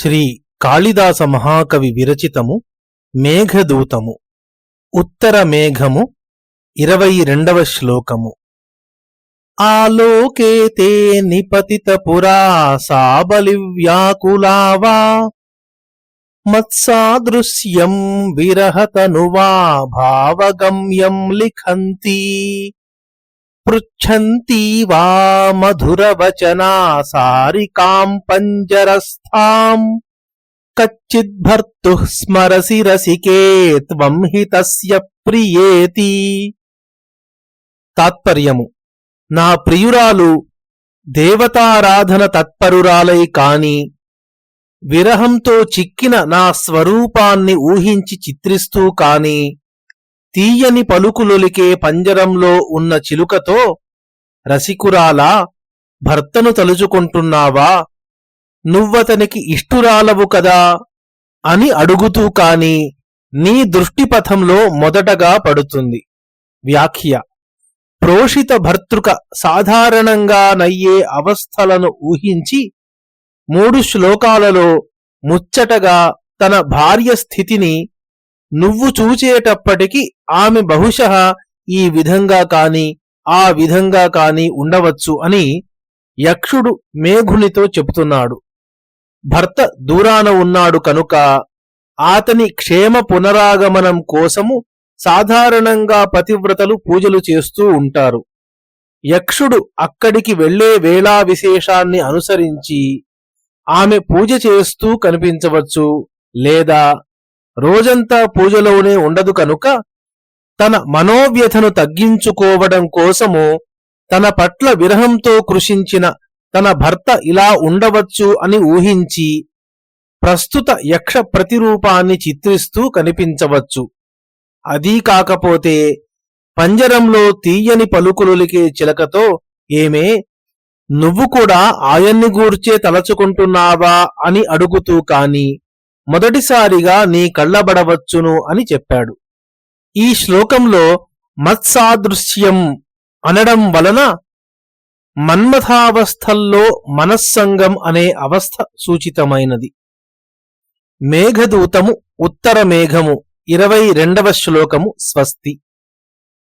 శ్రీ కాళిదాస మహాకవి విరచితము మేఘదూతము. ఉత్తర మేఘము ఇరవై రెండవ శ్లోకము. ఆలోకే తే నిపతిత పురా సాబలి వ్యాకులావా మత్సాదృశ్యం విరహతనువా భావగమ్యం లిఖంతి. పృచ్చంతీ వా మధురవచనా సారికాం పంజరస్థాం కచ్చిద్భర్తు స్మరసి రసికే త్వం హి తస్య ప్రియేతి తాత్పర్యము నా ప్రియురాలు దేవతారాధన తత్పరురాలై కాని విరహంతో చిక్కిన నా స్వరూపాన్ని ఊహించి చిత్రిస్తూ కాని తీయని పలుకులొలికే పంజరంలో ఉన్న చిలుకతో రసికురాలా భర్తను తలుచుకుంటున్నావా? నువ్వతనికి ఇష్టురాలవు కదా? అని అడుగుతూ కాని నీ దృష్టిపథంలో మొదటగా పడుతుంది వ్యాఖ్య. ప్రోషిత భర్తృక సాధారణంగా నయ్యే అవస్థలను ఊహించి మూడు శ్లోకాలలో ముచ్చటగా తన భార్య స్థితిని నువ్వు చూచేటప్పటికి ఆమె బహుశ ఈ విధంగా కాని ఆ విధంగా కాని ఉండవచ్చు అని యక్షుడు మేఘునితో చెబుతున్నాడు. భర్త దూరాన ఉన్నాడు కనుక ఆతని క్షేమ పునరాగమనం కోసము సాధారణంగా పతివ్రతలు పూజలు చేస్తూ ఉంటారు. యక్షుడు అక్కడికి వెళ్ళే వేళా విశేషాన్ని అనుసరించి ఆమె పూజ చేస్తూ కనిపించవచ్చు లేదా రోజంతా పూజలోనే ఉండదు కనుక తన మనోవ్యథను తగ్గించుకోవడం కోసము తన పట్ల విరహంతో కృషించిన తన భర్త ఇలా ఉండవచ్చు అని ఊహించి ప్రస్తుత యక్ష ప్రతిరూపాన్ని చిత్రిస్తూ కనిపించవచ్చు. అదీ కాకపోతే పంజరంలో తీయని పలుకులులికే చిలకతో ఏమే నువ్వు కూడా ఆయన్ని గూర్చే తలచుకుంటున్నావా? అని అడుగుతూ కాని మొదటిసారిగా నీ కళ్ళబడవచ్చును అని చెప్పాడు. ఈ శ్లోకంలో మత్సాదృశ్యం అనడం వలన మన్మథావస్థల్లో మనస్సంగం అనే అవస్థ సూచితమైనది. మేఘదూతము ఉత్తర మేఘము ఇరవై రెండవ శ్లోకము స్వస్తి.